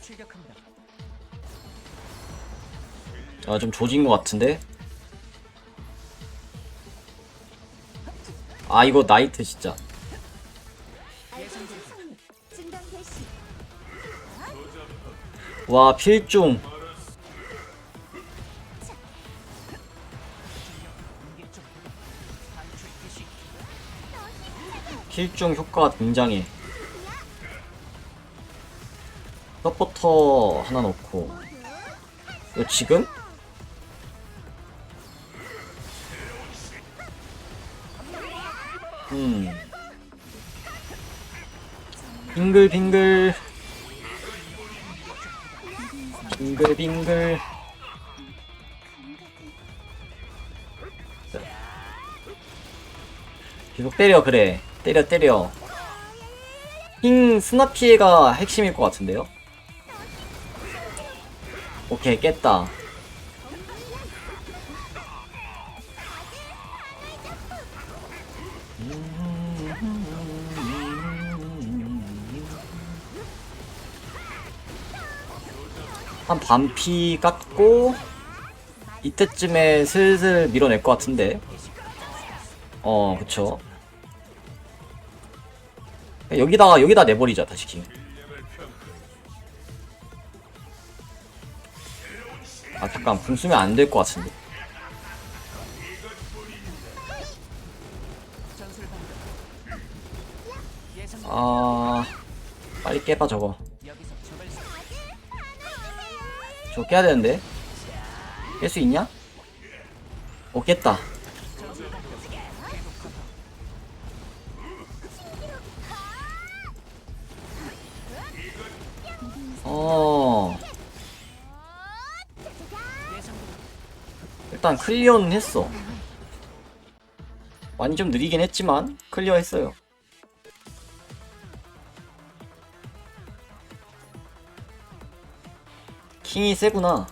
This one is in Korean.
출격합니다. 아, 좀 조진 것 같은데? 아, 이거 나이트 진짜. 와, 필중. 필중 효과가 굉장해. 서포터 하나 넣고. 이거 지금? 음. 빙글빙글. 빙글빙글. 계속 때려, 그래. 때려, 때려. 핑 스나 피해가 핵심일 것 같은데요? 오케이, 깼다. 한 반피 깎고 이때쯤에 슬슬 밀어낼 것 같은데 어 그쵸 여기다가 여기다 내버리자 다시 킹. 아 잠깐 궁 쓰면 안 될 것 같은데. 아 빨리 깨봐 저거. 저거 깨야 되는데? 깰 수 있냐? 오 깼다 일단 클리어는 했어. 많이 좀 느리긴 했지만 클리어 했어요. 킹이 세구나